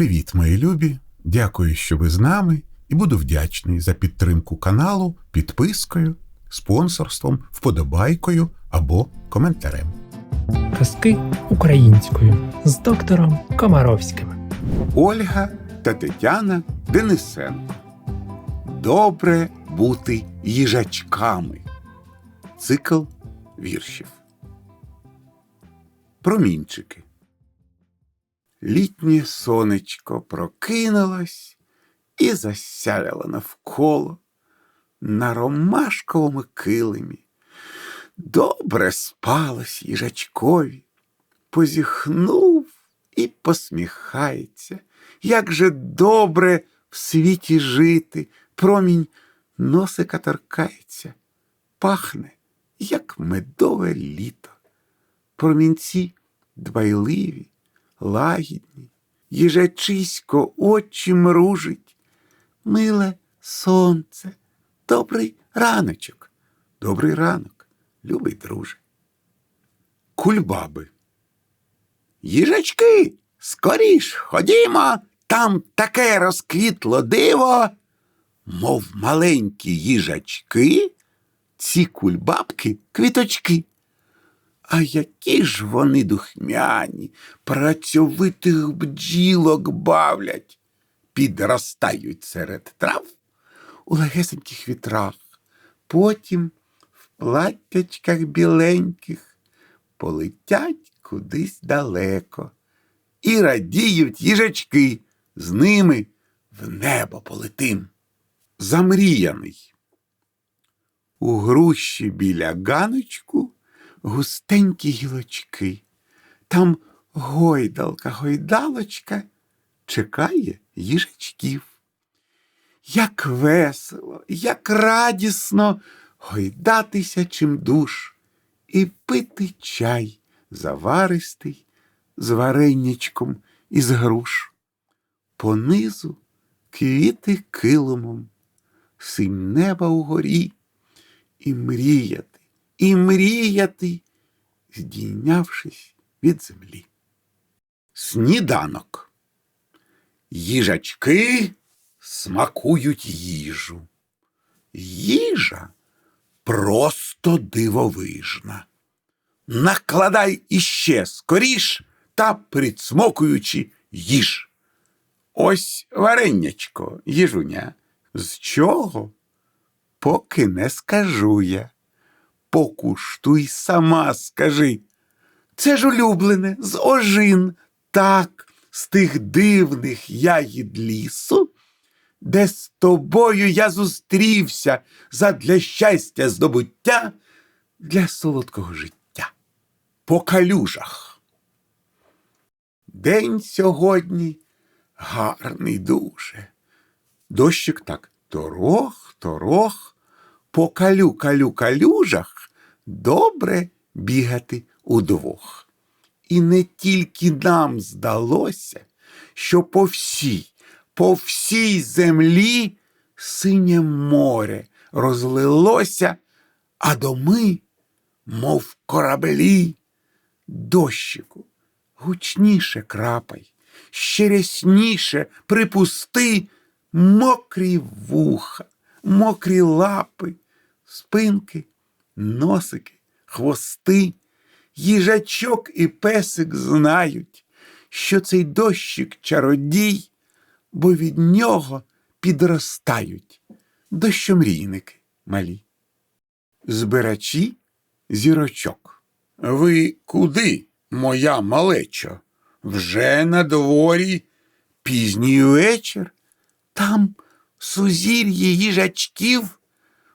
Привіт, мої любі! Дякую, що ви з нами, і буду вдячний за підтримку каналу підпискою, спонсорством, вподобайкою або коментарем. Казки українською з доктором Комаровським. Ольга та Тетяна Денисенко. Добре бути їжачками. Цикл віршів. Промінчики. Літнє сонечко прокинулось і засяляло навколо на ромашковому килимі. Добре спалось їжачкові, позіхнув і посміхається. Як же добре в світі жити, промінь носика торкається, пахне, як медове літо. Промінці дбайливі, лагідні, їжачисько очі мружить. Миле сонце, добрий раночок, добрий ранок, любий друже. Кульбаби. Їжачки, скоріш ходімо, там таке розквітло диво, мов маленькі їжачки, ці кульбабки квіточки. А які ж вони духмяні, працьовитих бджілок бавлять, підростають серед трав у легесеньких вітрах, потім в платтячках біленьких полетять кудись далеко. І радіють їжачки, з ними в небо полетим. Замріяний. У груші біля ганочку густенькі гілочки. Там гойдалка, гойдалочка чекає їжачків. Як весело, як радісно гойдатися чимдуж і пити чай заваристий з вареннячком із груш. Понизу квіти килимом, синь неба угорі, і мріяти, і мріяти, здійнявшись від землі. Сніданок. Їжачки смакують їжу. Їжа просто дивовижна. Накладай іще скоріш та прицмокуючи їж. Ось вареннячко, їжуня. З чого? Поки не скажу я. Покуштуй сама скажи. Це ж улюблене з ожин, так, з тих дивних ягід лісу, де з тобою я зустрівся задля щастя здобуття для солодкого життя. По калюжах. День сьогодні гарний дуже. Дощик так торох, торох, по калю, калю, калюжах добре бігати удвох. І не тільки нам здалося, що по всій, по всій землі синє море розлилося, а доми, мов кораблі, дощику, гучніше крапай, ще рясніше припусти мокрі вуха, мокрі лапи, спинки, носики, хвости. Їжачок і песик знають, що цей дощик чародій, бо від нього підростають дощомрійники малі. Збирачі зірочок. Ви куди, моя малечо? Вже на дворі пізній вечір. Там сузір'ї їжачків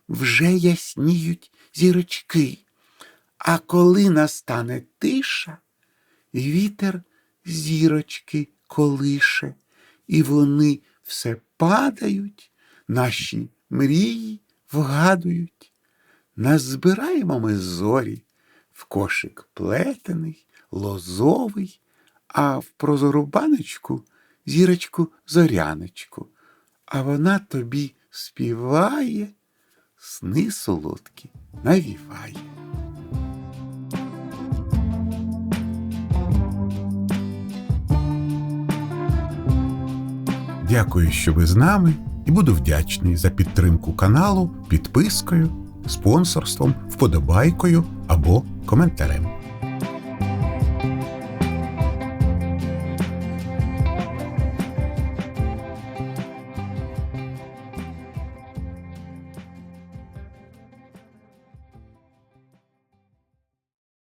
вже ясніють зірочки. А коли настане тиша, вітер зірочки колише, і вони все падають, наші мрії вгадують. Назбираємо ми зорі в кошик плетений, лозовий, а в прозору баночку зірочку зоряночку, а вона тобі співає, сни солодкі навіває. Дякую, що ви з нами, і буду вдячний за підтримку каналу підпискою, спонсорством, вподобайкою або коментарем.